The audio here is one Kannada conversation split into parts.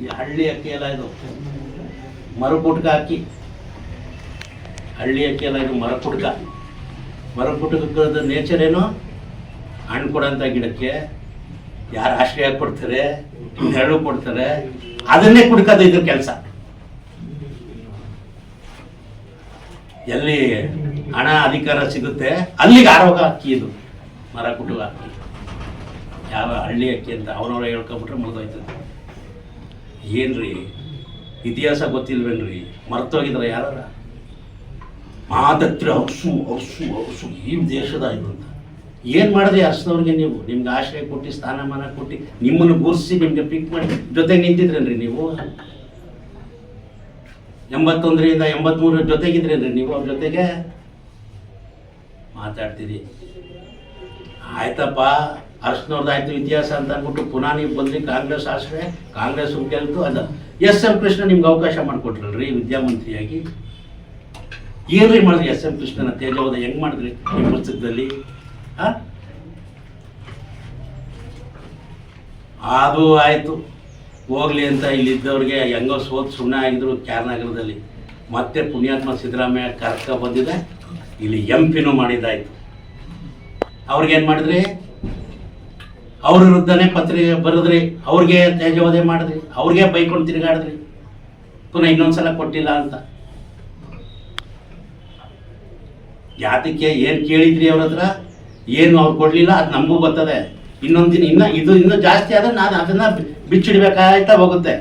ಈ ಹಳ್ಳಿ ಅಕ್ಕಿ ಎಲ್ಲ ಇದು. ಮರುಪುಟ್ಕ ಅಕ್ಕಿ ಹಳ್ಳಿ ಅಕ್ಕಿ ಎಲ್ಲ ಇದು ಮರಪುಟ್ಕ ಮರಪುಟ್ಕದ ನೇಚರ್ ಏನು? ಹಣ್ಣು ಕೊಡೋಂಥ ಗಿಡಕ್ಕೆ ಯಾರು ಆಶ್ರಯ ಕೊಡ್ತಾರೆ, ನೆರಳು ಕೊಡ್ತಾರೆ, ಅದನ್ನೇ ಕುಡ್ಕೋದು ಇದ್ರ ಕೆಲಸ. ಎಲ್ಲಿ ಹಣ ಅಧಿಕಾರ ಸಿಗುತ್ತೆ, ಅಲ್ಲಿಗೆ ಆರೋಗ್ಯ ಅಕ್ಕಿ ಇದು, ಮರ ಕುಟುಂಬ ಅಕ್ಕಿ. ಯಾವ ಹಳ್ಳಿ ಅಕ್ಕಿ ಅಂತ ಅವನವ್ರ ಹೇಳ್ಕೊಂಬಿಟ್ರೆ ಮುಗಿದೋಯ್ತದೆ ಏನ್ರಿ? ಇತಿಹಾಸ ಗೊತ್ತಿಲ್ವೇನ್ರಿ? ಮರ್ತೋಗಿದ್ರ ಯಾರ ಮಾತತ್ರ ಹೌಸು ಹೌಸು ಹೌಸು ಈ ದೇಶದ ಇದು ಅಂತ. ಏನು ಮಾಡಿದ್ರಿ ಅರ್ಸದವ್ರಿಗೆ ನೀವು? ನಿಮ್ಗೆ ಆಶ್ರಯ ಕೊಟ್ಟು, ಸ್ಥಾನಮಾನ ಕೊಟ್ಟು, ನಿಮ್ಮನ್ನು ಗುರ್ಸಿ ನಿಮಗೆ ಪಿಕ್ ಮಾಡಿ, ಜೊತೆಗೆ ನಿಂತಿದ್ರೇನ್ರಿ ನೀವು? ಎಂಬತ್ತೊಂದರಿಂದ ಎಂಬತ್ಮೂರರ ಜೊತೆಗಿದ್ರೇನ್ರಿ ನೀವು ಅವ್ರ ಜೊತೆಗೆ? ಮಾತಾಡ್ತೀರಿ. ಆಯ್ತಪ್ಪ ಅರ್ಶನವ್ರದ್ದಾಯ್ತು ಇತಿಹಾಸ ಅಂತ ಅಂದ್ಬಿಟ್ಟು ಪುನಃ ನೀವು ಬಂದ್ರಿ ಕಾಂಗ್ರೆಸ್ ಆಶ್ರಯ, ಕಾಂಗ್ರೆಸ್ ಗೆಲ್ತು ಅದ. ಎಸ್ ಎಂ ಕೃಷ್ಣ ನಿಮ್ಗೆ ಅವಕಾಶ ಮಾಡಿಕೊಟ್ರಲ್ರಿ ವಿದ್ಯಾಮಂತ್ರಿಯಾಗಿ? ಏನ್ರಿ ಮಾಡಿದ್ರಿ ಎಸ್ ಎಂ ಕೃಷ್ಣನ ತೇಜವಾದ ಹೆಂಗ್ ಮಾಡಿದ್ರಿ ಈ ಪುಸ್ತಕದಲ್ಲಿ ಆ? ಅದು ಆಯಿತು. ಹೋಗ್ಲಿ ಅಂತ ಇಲ್ಲಿದ್ದವ್ರಿಗೆ ಹೆಂಗೋ ಸೋತ್ ಸುಣ್ಣ ಆಗಿದ್ರು ಕ್ಯಾರ್ನಗರದಲ್ಲಿ ಮತ್ತೆ ಪುಣ್ಯಾತ್ಮ ಸಿದ್ದರಾಮಯ್ಯ ಕರ್ಕ ಬಂದಿದೆ. ಇಲ್ಲಿ ಎಂ ಪಿನೂ ಅವ್ರಿಗೇನು ಮಾಡಿದ್ರಿ? ಅವ್ರ ವಿರುದ್ಧನೇ ಪತ್ರಿಕೆ ಬರೆದ್ರಿ, ಅವ್ರಿಗೆ ತೇಜವಧೆ ಮಾಡಿದ್ರಿ, ಅವ್ರಿಗೆ ಬೈಕೊಂಡು ತಿರುಗಾಡಿದ್ರಿ. ಪುನಃ ಇನ್ನೊಂದ್ಸಲ ಕೊಟ್ಟಿಲ್ಲ ಅಂತ. ಯಾತಕ್ಕೆ ಏನು ಕೇಳಿದ್ರಿ ಅವ್ರ ಹತ್ರ? ಏನು ಅವ್ರು ಕೊಡಲಿಲ್ಲ, ಅದು ನಮಗೂ ಬರ್ತದೆ. ಇನ್ನೊಂದು ದಿನ, ಇನ್ನ ಇದು ಇನ್ನೂ ಜಾಸ್ತಿ ಆದ್ರೆ ನಾನು ಅದನ್ನ ಬಿಚ್ಚಿಡ್ಬೇಕಾಯ್ತಾ ಹೋಗುತ್ತೆ.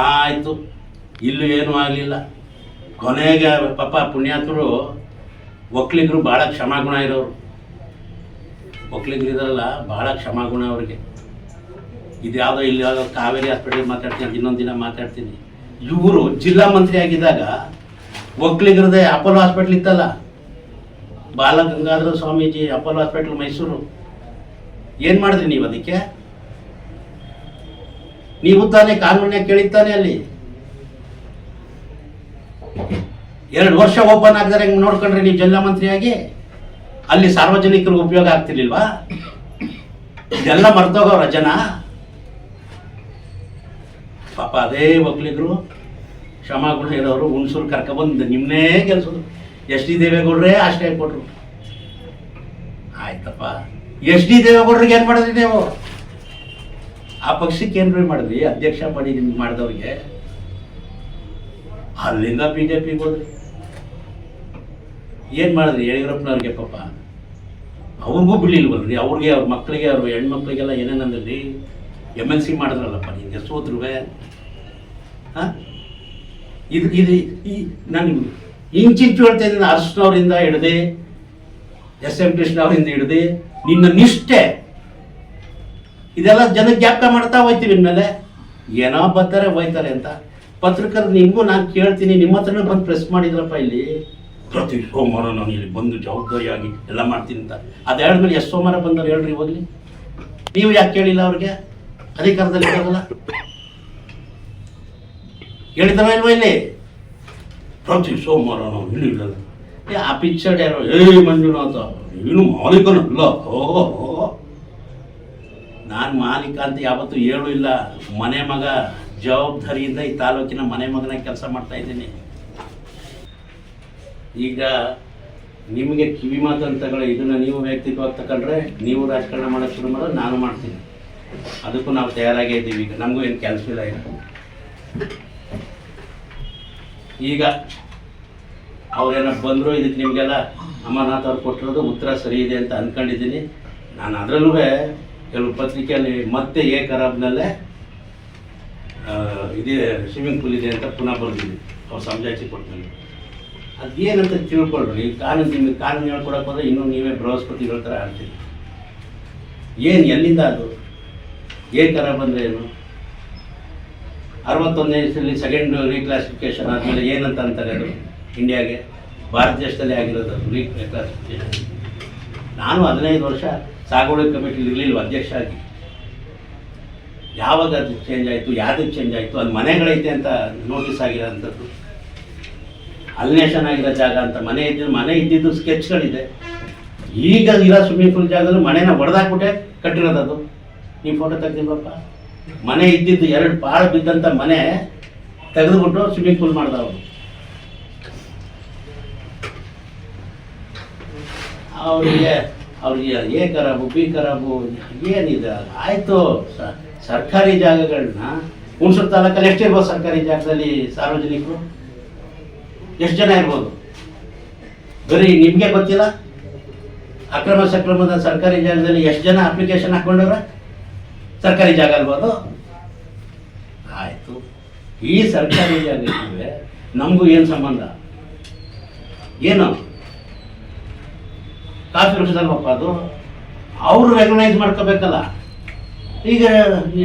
ಆಯ್ತು, ಇಲ್ಲೂ ಏನೂ ಆಗಲಿಲ್ಲ. ಕೊನೆಗೆ ಪಾಪ ಪುಣ್ಯಾತ್ಮರು ಒಕ್ಲಿಗರು ಭಾಳ ಕ್ಷಮಾಗುಣ ಇರೋರು. ಒಕ್ಕಲಿಗರು ಇದಾರಲ್ಲ ಭಾಳ ಕ್ಷಮಾಗುಣ ಅವ್ರಿಗೆ. ಇದು ಯಾವುದೋ ಇಲ್ಲಿ ಯಾವುದೋ ಕಾವೇರಿ ಹಾಸ್ಪಿಟಲ್ ಮಾತಾಡ್ತೀನಿ ಇನ್ನೊಂದು ದಿನ ಮಾತಾಡ್ತೀನಿ. ಇವರು ಜಿಲ್ಲಾ ಮಂತ್ರಿ ಆಗಿದ್ದಾಗ ಒಕ್ಲಿಗರದೇ ಅಪೋಲೋ ಹಾಸ್ಪಿಟ್ಲ್ ಇತ್ತಲ್ಲ? Balagangadhara Swamiji Apollo hospital Mysuru. ಏನು ಮಾಡಿದ್ರಿ ನೀವು ಅದಕ್ಕೆ? ನೀವು ತಾನೇ ಕಾನೂನ್ಯಾಗ ಕೇಳಿತ್ತಾನೆ ಅಲ್ಲಿ. ಎರಡು ವರ್ಷ ಓಪನ್ ಆಗದ್ರೆ ಹೆಂಗೆ ನೋಡ್ಕೊಂಡ್ರಿ ನೀವು ಜಿಲ್ಲಾ ಮಂತ್ರಿಯಾಗಿ, ಅಲ್ಲಿ ಸಾರ್ವಜನಿಕರಿಗೆ ಉಪಯೋಗ ಆಗ್ತಿರ್ಲಿಲ್ವಾ? ಇದೆಲ್ಲ ಮರ್ತೋಗವ್ರ ಜನ. ಪಾಪ ಅದೇ ಒಕ್ಕಲಿಗರು ಕ್ಷಮಾಗುಣ ಇರೋರು ಹುಣಸೂರು ಕರ್ಕೊಬಂದು ನಿಮ್ಮನ್ನೇ ಗೆಲ್ಸೋದು. ಎಸ್ ಡಿ ದೇವೇಗೌಡ್ರೇ ಆಶ್ರಯ ಕೊಟ್ರು. ಆಯ್ತಪ್ಪ. ಎಸ್ ಡಿ ದೇವೇಗೌಡ್ರಿಗೆ ಏನು ಮಾಡಿದ್ರಿ ನೀವು? ಆ ಪಕ್ಷಕ್ಕೆ ಏನ್ರಿ ಮಾಡಿದ್ರಿ? ಅಧ್ಯಕ್ಷ ಮಾಡಿ ನಿಮ್ಗೆ ಮಾಡಿದವ್ರಿಗೆ? ಅಲ್ಲಿಂದ ಬಿ ಜೆ ಪಿಗೆ ಹೋದ್ರಿ. ಏನು ಮಾಡಿದ್ರಿ? ಯಡಿಯೂರಪ್ಪನವ್ರಿಗೆ ಪಾಪ. ಅವ್ರಿಗೂ ಬಿಡ್ಲಿಲ್ವಲ್ರಿ ಅವ್ರಿಗೆ, ಅವ್ರ ಮಕ್ಕಳಿಗೆ, ಅವ್ರ ಹೆಣ್ಮಕ್ಳಿಗೆಲ್ಲ ಏನೇನಂದ್ರಿ ಎಂ ಎಲ್ ಸಿ ಮಾಡಿದ್ರಲ್ಲಪ್ಪ, ನಿಮಗೆ ಸೋತ್ರುವೆ ಹಾಂ? ಇದು ಇದು, ಈ, ನಾನು ಇಂಚಿಂಚು ಹೇಳ್ತಾ ಇದ್ದೀನಿ ಅರ್ಶನವರಿಂದ ಹಿಡ್ದೆ, ಎಸ್ ಎಂ ಕೃಷ್ಣ ಅವರಿಂದ ಹಿಡ್ದೆ, ನಿನ್ನ ನಿಷ್ಠೆ. ಇದೆಲ್ಲ ಜನಕ್ಕೆ ಜ್ಞಾಪಕ ಮಾಡ್ತಾ ಹೋಯ್ತೀವಿ ಇನ್ಮೇಲೆ. ಏನೋ ಬರ್ತಾರೆ ಹೋಯ್ತಾರೆ ಅಂತ. ಪತ್ರಕರ್ತರು ನಿಮಗೂ ನಾನು ಕೇಳ್ತೀನಿ, ನಿಮ್ಮ ಹತ್ರನೇ ಬಂದು ಪ್ರೆಸ್ ಮಾಡಿದ್ರಪ್ಪ ಇಲ್ಲಿ. ಪ್ರತಿ ಸೋಮವಾರ ನಾನು ಇಲ್ಲಿ ಬಂದು ಜವಾಬ್ದಾರಿಯಾಗಿ ಎಲ್ಲ ಮಾಡ್ತೀನಿ ಅಂತ. ಅದು ಹೇಳಿದ್ಮೇಲೆ ಎಷ್ಟು ಸೋಮವಾರ ಬಂದವ್ರು ಹೇಳ್ರಿ ಹೋಗ್ಲಿ. ನೀವು ಯಾಕೆ ಕೇಳಿಲ್ಲ ಅವ್ರಿಗೆ? ಅಧಿಕಾರದಲ್ಲಿ ಇರೋದಲ್ಲ ಹೇಳಿದಾರ ಇಲ್ವಾ ಇಲ್ಲಿ? ಪ್ರತಿ ಸೋಮವಾರ ನಾವು ಇಲ್ಲಿ ಇಲ್ಲ ಏ, ಆ ಪಿಕ್ಚರ್ ಯಾರೋ? ಏ ಮಂಜುನಾಥ. ಏನು ಮಾಲೀಕನಲ್ಲ. ಓಹೋ ನಾನು ಮಾಲೀಕ ಅಂತ ಯಾವತ್ತೂ ಹೇಳು ಇಲ್ಲ. ಮನೆ ಮಗ ಜವಾಬ್ದಾರಿಯಿಂದ ಈ ತಾಲೂಕಿನ ಮನೆ ಮಗನ ಕೆಲಸ ಮಾಡ್ತಾ ಇದ್ದೀನಿ. ಈಗ ನಿಮಗೆ ಕಿವಿ ಮಾತು ಅಂತ ಇದನ್ನ ನೀವು ವ್ಯಕ್ತಿತ್ವವಾಗಿ ತಗೊಂಡ್ರೆ ನೀವು ರಾಜಕಾರಣ ಮಾಡೋಕ್ಕೆ ಶುರು ಮಾಡೋದು ನಾನು ಮಾಡ್ತೀನಿ. ಅದಕ್ಕೂ ನಾವು ತಯಾರಾಗೇ ಇದ್ದೀವಿ. ಈಗ ನಮಗೂ ಏನು ಕೆಲಸ ಇಲ್ಲ ಈಗ. ಈಗ ಅವ್ರೇನೋ ಬಂದರು ಇದಕ್ಕೆ ನಿಮಗೆಲ್ಲ ಅಮರನಾಥ್ ಅವ್ರು ಕೊಟ್ಟಿರೋದು ಉತ್ತರ ಸರಿ ಇದೆ ಅಂತ ಅಂದ್ಕೊಂಡಿದ್ದೀನಿ ನಾನು ಅದರಲ್ಲೂ ಕೆಲವು ಪತ್ರಿಕೆಯಲ್ಲಿ ಮತ್ತೆ ಏ ಖರಾಬ್ನಲ್ಲೇ ಇದೆ ಸ್ವಿಮ್ಮಿಂಗ್ ಪೂಲ್ ಇದೆ ಅಂತ ಪುನಃ ಬರ್ತೀನಿ ಅವ್ರು ಸಮಜಾಯಿಸಿ ಕೊಟ್ಟಲ್ಲಿ ಅದೇನಂತ ತಿಳ್ಕೊಳ್ರಿ. ಕಾನೂನು ನಿಮಗೆ ಕಾನೂನು ಹೇಳ್ಕೊಡಕ್ಕೆ ಹೋದ್ರೆ ಇನ್ನೂ ನೀವೇ ಬೃಹಸ್ಪತಿಗಳ ಥರ ಆಡ್ತೀರಿ ಏನು ಎಲ್ಲಿಂದ ಅದು? ಏ ಥರ ಅಂದರೆ ಏನು? ಅರವತ್ತೊಂದನೇ ಇಸಲ್ಲಿ ಸೆಕೆಂಡ್ ರೀಕ್ಲಾಸಿಫಿಕೇಶನ್ ಆದಮೇಲೆ ಏನಂತ ಅಂತಾರೆ ಅದು ಇಂಡಿಯಾಗೆ? ಭಾರತ ದೇಶದಲ್ಲಿ ಆಗಿರೋದು ಅದು ನಾನು ಹದಿನೈದು ವರ್ಷ ಸಾಗುವಳಿ ಕಮಿಟಿ ಇರಲಿಲ್ಲ ಅಧ್ಯಕ್ಷ ಆಗಿ ಯಾವಾಗ ಅದು ಚೇಂಜ್ ಆಯಿತು, ಯಾವ್ದಕ್ಕೆ ಚೇಂಜ್ ಆಯಿತು, ಅದು ಮನೆಗಳೈತೆ ಅಂತ ನೋಟಿಸ್ ಆಗಿರೋಂಥದ್ದು. ಅಲ್ನೇಷನ್ ಆಗಿರೋ ಜಾಗ ಅಂತ ಮನೆ ಇದ್ದಿದ್ದು ಮನೆ ಇದ್ದಿದ್ದು ಸ್ಕೆಚ್ಗಳಿದೆ. ಈಗ ಇರೋ ಸ್ವಿಮ್ಮಿಂಗ್ ಪೂಲ್ ಜಾಗದಲ್ಲಿ ಮನೆನ ಹೊಡೆದಾಕ್ಬಿಟ್ಟೆ ಕಟ್ಟಿರೋದು ಅದು ನೀವು ಫೋಟೋ ತೆಗ್ದಿಲ್ವಪ್ಪ? ಮನೆ ಇದ್ದಿದ್ದು ಎರಡು ಪಾಳು ಬಿದ್ದಂಥ ಮನೆ ತೆಗೆದುಬಿಟ್ಟು ಸ್ವಿಮ್ಮಿಂಗ್ ಪೂಲ್ ಮಾಡ್ದ ಅವರು ಅವರಿಗೆ ಅವ್ರಿಗೆ ಎ ಖರಾಬು ಬಿ ಖರಾಬು ಏನಿದೆ? ಆಯಿತು. ಸರ್ಕಾರಿ ಜಾಗಗಳನ್ನ ಹುಣಸೂರು ತಾಲೂಕಲ್ಲಿ ಎಷ್ಟಿರ್ಬೋದು ಸರ್ಕಾರಿ ಜಾಗದಲ್ಲಿ ಸಾರ್ವಜನಿಕರು? ಎಷ್ಟು ಜನ ಇರ್ಬೋದು? ಬರೀ ನಿಮಗೆ ಗೊತ್ತಿಲ್ಲ? ಅಕ್ರಮ ಸಕ್ರಮದ ಸರ್ಕಾರಿ ಜಾಗದಲ್ಲಿ ಎಷ್ಟು ಜನ ಅಪ್ಲಿಕೇಶನ್ ಹಾಕ್ಕೊಂಡವ್ರ? ಸರ್ಕಾರಿ ಜಾಗ ಅಲ್ಬೋದು ಆಯಿತು. ಈ ಸರ್ಕಾರಿ ಜಾಗ ನಮಗೂ ಏನು ಸಂಬಂಧ? ಏನು? ಕಾಫಿ ವೃಕ್ಷದಲ್ಲಪ್ಪ ಅದು? ಅವರು ರೆಕಗ್ನೈಸ್ ಮಾಡ್ಕೋಬೇಕಲ್ಲ. ಈಗ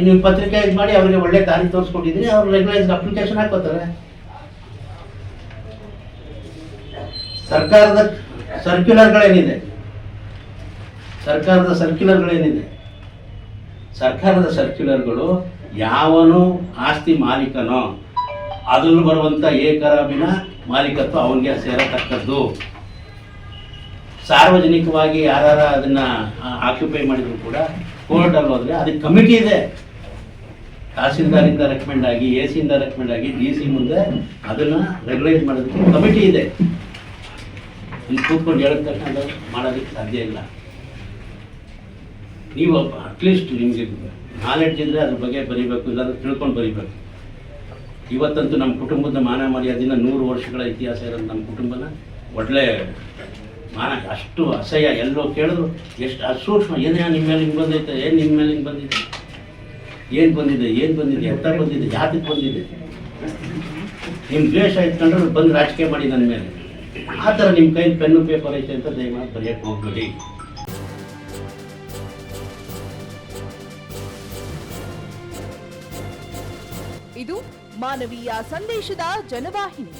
ನೀವು ಪತ್ರಿಕೆ ಮಾಡಿ ಅವರಿಗೆ ಒಳ್ಳೆ ದಾರಿ ತೋರಿಸ್ಕೊಟ್ಟಿದ್ದೀರಿ ಅವ್ರು ರೆಕಗ್ನೈಸ್ ಅಪ್ಲಿಕೇಶನ್ ಹಾಕೋತಾರೆ ಸರ್ಕಾರದ ಸರ್ಕ್ಯುಲರ್ಗಳೇನಿದೆ ಸರ್ಕಾರದ ಸರ್ಕ್ಯುಲರ್ಗಳೇನಿದೆ ಸರ್ಕಾರದ ಸರ್ಕ್ಯುಲರ್ಗಳು ಯಾವನು ಆಸ್ತಿ ಮಾಲೀಕನೋ ಅದನ್ನು ಬರುವಂಥ ಏಕರಾಬಿನ ಮಾಲೀಕತ್ವ ಅವನಿಗೆ ಸೇರತಕ್ಕದ್ದು. ಸಾರ್ವಜನಿಕವಾಗಿ ಯಾರು ಅದನ್ನ ಆಕ್ಯುಪೈ ಮಾಡಿದ್ರು ಕೂಡ ಕೋರ್ಟಲ್ಲಿ ಹೋದ್ರೆ ಅದಕ್ಕೆ ಕಮಿಟಿ ಇದೆ. ತಹಸೀಲ್ದಾರಿಂದ ರೆಕಮೆಂಡ್ ಆಗಿ ಎ ಸಿಯಿಂದ ರೆಕಮೆಂಡ್ ಆಗಿ ಡಿ ಸಿ ಮುಂದೆ ಅದನ್ನ ರೆಗ್ಯುಲೈಸ್ ಮಾಡೋದಕ್ಕೆ ಕಮಿಟಿ ಇದೆ. ಇಲ್ಲಿ ಕೂತ್ಕೊಂಡು ಹೇಳಿದ ತಕ್ಷಣ ಅದು ಮಾಡೋದಕ್ಕೆ ಸಾಧ್ಯ ಇಲ್ಲ. ನೀವು ಅಟ್ಲೀಸ್ಟ್ ನಿಮಗೆ ನಾಲೆಡ್ಜ್ ಇದ್ದರೆ ಅದ್ರ ಬಗ್ಗೆ ಬರೀಬೇಕು, ಇಲ್ಲಾಂದ್ರೆ ತಿಳ್ಕೊಂಡು ಬರೀಬೇಕು. ಇವತ್ತಂತೂ ನಮ್ಮ ಕುಟುಂಬದ ಮಾನ ಮರ್ಯಾದಿನ ನೂರು ವರ್ಷಗಳ ಇತಿಹಾಸ ಇರೋದು ನಮ್ಮ ಕುಟುಂಬನ ಒಳ್ಳೆ ಮಾನ, ಅಷ್ಟು ಅಸಹ್ಯ. ಎಲ್ಲೋ ಕೇಳಿದ್ರು, ಎಷ್ಟು ಅಸೂಕ್ಷ್ಮ, ಏನೇ ನಿಮ್ಮ ಮೇಲೆ ಹಿಂಗೆ ಬಂದೈತೆ, ಏನು ನಿಮ್ಮ ಮೇಲೆ ಹಿಂಗೆ ಬಂದಿದೆ? ಏನು ಬಂದಿದೆ ಏನು ಬಂದಿದೆ ಎಂತ ಬಂದಿದೆ ಯಾತಕ್ಕೆ ಬಂದಿದೆ? ನಿಮ್ಮ ದ್ವೇಷ ಇಟ್ಕೊಂಡ್ರೆ ಬಂದು ರಾಜಕೀಯ ಮಾಡಿ ನನ್ನ ಮೇಲೆ. ಆ ಥರ ನಿಮ್ಮ ಕೈ ಪೆನ್ನು ಪೇಪರ್ ಐತೆ ಅಂತ ದಯಮಾಡಿ ಬರೆಯಕ್ಕೆ ಹೋಗ್ಬೇಡಿ. ಇದು ಮಾನವೀಯ ಸಂದೇಶದ ಜನವಾಹಿನಿ.